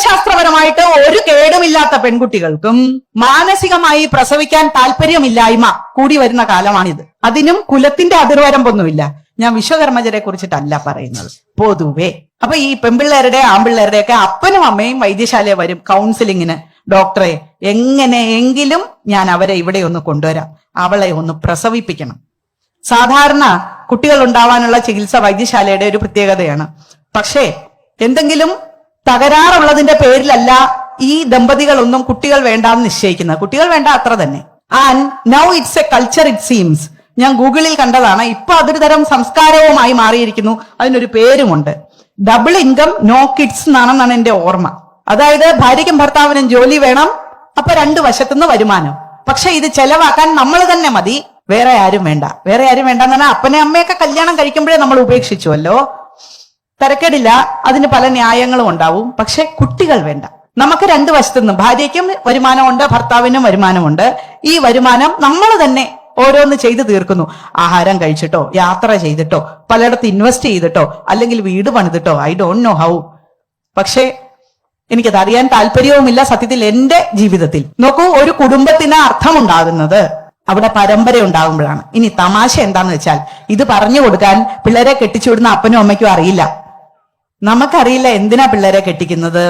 ഗർഭശാസ്ത്രപരമായിട്ട് ഒരു കേടുമില്ലാത്ത പെൺകുട്ടികൾക്കും മാനസികമായി പ്രസവിക്കാൻ താല്പര്യമില്ലായ്മ കൂടി വരുന്ന കാലമാണിത്. അതിനും കുലത്തിന്റെ അതിർവരമ്പൊന്നുമില്ല. ഞാൻ വിശ്വകർമ്മജരെ കുറിച്ചിട്ടല്ല പറയുന്നത്. പൊതുവേ. അപ്പൊ ഈ പെൺപിള്ളേരുടെ ആൺപിള്ളേരുടെ ഒക്കെ അപ്പനും അമ്മയും വൈദ്യശാലയെ വരും കൗൺസിലിങ്ങിന് ഡോക്ടറെ എങ്ങനെയെങ്കിലും ഞാൻ അവരെ ഇവിടെ ഒന്ന് കൊണ്ടുവരാം. അവളെ ഒന്ന് പ്രസവിപ്പിക്കണം. സാധാരണ കുട്ടികൾ ഉണ്ടാവാനുള്ള ചികിത്സ വൈദ്യശാലയുടെ ഒരു പ്രത്യേകതയാണ്. പക്ഷേ എന്തെങ്കിലും തകരാറുള്ളതിന്റെ പേരിലല്ല ഈ ദമ്പതികളൊന്നും കുട്ടികൾ വേണ്ടാന്ന് നിശ്ചയിക്കുന്നത്. കുട്ടികൾ വേണ്ട അത്ര തന്നെ. And now it's a culture it seems ഞാൻ ഗൂഗിളിൽ കണ്ടതാണ്. ഇപ്പൊ അതൊരു തരം സംസ്കാരവുമായി മാറിയിരിക്കുന്നു. അതിനൊരു പേരുമുണ്ട്. ഡബിൾ ഇൻകം നോ കിഡ്സ് എന്നാണെന്നാണ് എന്റെ ഓർമ്മ. അതായത് ഭാര്യയ്ക്കും ഭർത്താവിനും ജോലി വേണം അപ്പൊ രണ്ടു വശത്തുനിന്ന് വരുമാനം. പക്ഷെ ഇത് ചെലവാക്കാൻ നമ്മൾ തന്നെ മതി. വേറെ ആരും വേണ്ട. വേറെ ആരും വേണ്ട എന്ന് പറഞ്ഞാൽ അപ്പനെ അമ്മയൊക്കെ കല്യാണം കഴിക്കുമ്പോഴേ നമ്മൾ ഉപേക്ഷിച്ചുവല്ലോ. തിരക്കേടില്ല. അതിന് പല ന്യായങ്ങളും ഉണ്ടാവും. പക്ഷെ കുട്ടികൾ വേണ്ട. നമുക്ക് രണ്ട് വശത്തുനിന്നും ഭാര്യയ്ക്കും വരുമാനമുണ്ട് ഭർത്താവിനും വരുമാനമുണ്ട്. ഈ വരുമാനം നമ്മൾ തന്നെ ഓരോന്ന് ചെയ്തു തീർക്കുന്നു. ആഹാരം കഴിച്ചിട്ടോ യാത്ര ചെയ്തിട്ടോ പലയിടത്ത് ഇൻവെസ്റ്റ് ചെയ്തിട്ടോ അല്ലെങ്കിൽ വീട് പണിതിട്ടോ ഐ ഡോണ്ട് നോ ഹൗ പക്ഷേ എനിക്കത് അറിയാൻ താല്പര്യവുമില്ല സത്യത്തിൽ എന്റെ ജീവിതത്തിൽ. നോക്കൂ ഒരു കുടുംബത്തിന് അർത്ഥമുണ്ടാകുന്നത് അവിടെ പരമ്പര ഉണ്ടാകുമ്പോഴാണ്. ഇനി തമാശ എന്താന്ന് വെച്ചാൽ ഇത് പറഞ്ഞു കൊടുക്കാൻ പിള്ളേരെ കെട്ടിച്ചുവിടുന്ന അപ്പനും അമ്മയ്ക്കും അറിയില്ല. നമുക്കറിയില്ല എന്തിനാ പിള്ളേരെ കെട്ടിക്കുന്നത്.